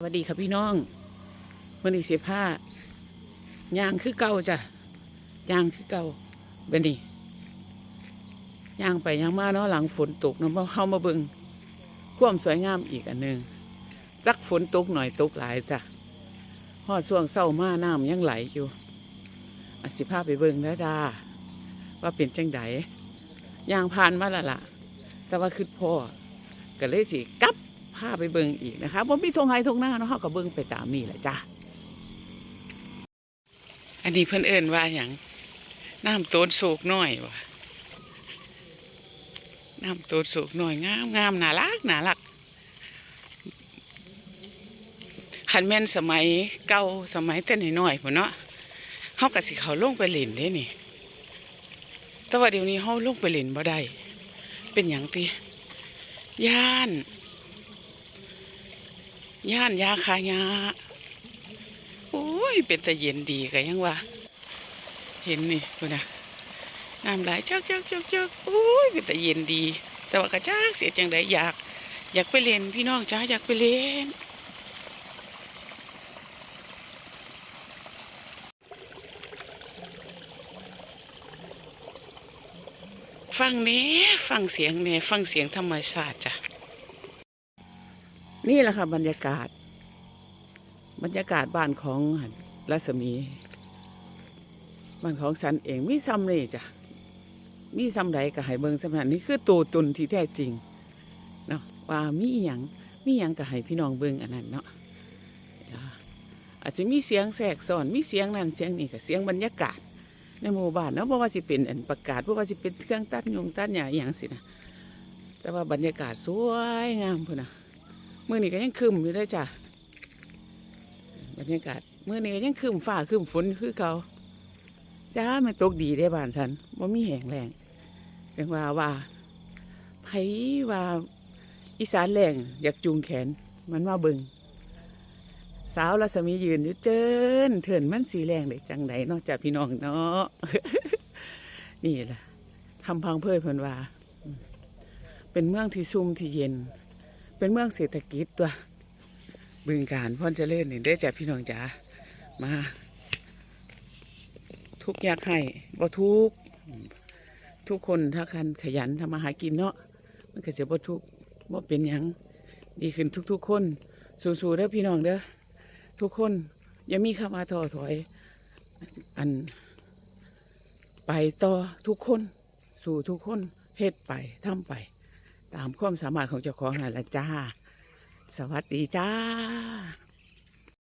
สวัสดีครับพี่น้องวันนี้สิผ้ายางคือเก่าจ้ะยางคือเก่าเบนนี่ยางไปยางมาเนาะหลังฝนตกเนาะเข้ามาเบิงความสวยงามอีกอันหนึ่งจักฝนตกหน่อยตกหลายจ้ะหอดช่วงเศร้ามาน้ำยังไหลอยู่อาสิพาไปเบิงแล้วจ้าว่าเป็นจังไดยางผ่านมาและล่ะแต่ว่าคือพ่อก็เลยสิกับ พาไปเบิงอีกนะคะบ่มีทงไฮทงหน้าเนาะเขาก็เบิงไปตามนี่แหละจ้ะอันนี้เพิ่นเอิ้นว่าอย่างน้ำโตนโศกน้อยวะน้ำโตนโศกน้อยงามงามน่ารักน่ารักขันแม่นสมัยเก่าสมัยแต่น้อยๆพุ่นเนาะเฮาก็สิเขาลงไปเล่นเด้นี่แต่ว่าเดี๋ยวนี้เฮาลงไปเล่นบ่ได้เป็นหยังติย่าน ย่านยาคายาโอ้ย เป็นต่เย็นดีกันยังวะเห็นนี่คุณนะน้ำไหลจักจักจักจักโอ้ย เป็นต่เย็นดี แต่ว่ากระจักเสียจังไดอยาก อยากไปเล่นพี่น้องจ้าอยากไปเล่นฟังเนี้ฟังเสียงเนี่ฟังเสียงธรรมชาติจ้ะ นี่แหละค่ะ บรรยากาศ บรรยากาศบ้านของรัศมี บ้านของสันเองมีซ้ำนี่จ้ะมีซ้ำใดก็ให้เบิงสำนันนี่คือตัวตนที่แท้จริงเนาะว่ามีอย่างมีอย่างก็ให้พี่น้องเบิงอันนั้นเนาะอาจจะมีเสียงแทรกซ้อนมีเสียงนั่นเสียงนี่ก็เสียงบรรยากาศ ในหมู่บ้านเนาะเพราะว่าสิเป็นอันประกาศเพราะว่าสิเป็นเครื่องตัดยงตัดหญ้าอหย่างสินะแต่ว่าบรรยากาศสวยงามพุ่นนะ มื่อนี้ก็ยังคืมอยู่ได้อจ้ะบรรยากาศเมื่อนี้ก็ยังคืมฟ้าคืมฝนคือเขาจ้ามันตกดีได้บ้านฉันว่ามีแห้งแรงเรียกว่าว่าไผว่าอีสานแรงอยากจูงแขนมันมาเบิงสาวรัศมียืนอยู่เจินเถินมันสีแรงได้จังไดเนอกจากพี่น้องเนาะนี่แหละทำพังเพยเพิ่นว่า เป็นเมืองที่ซุ่มที่เย็น เป็นเมืองเศรษฐกิจตัว บึงการพ่อนเจริญนี่ได้จากพี่น้องจ๋ามา ทุกอยากให้บ่ทุกทุกคนถ้าคันขยันทำมาหากินเนาะมันก็จะบ่ทุกบ่เป็นหยังดีขึ้นทุก ๆ คน สู้ๆเด้อพี่น้องเด้อทุกคนอย่ามีคำว่าท้อถอย อัน ไปต่อทุกคน สู่ทุกคนเฮ็ดไปทำไป ตามความสามารถของเจ้าของนั่นแหละจ้า สวัสดีจ้า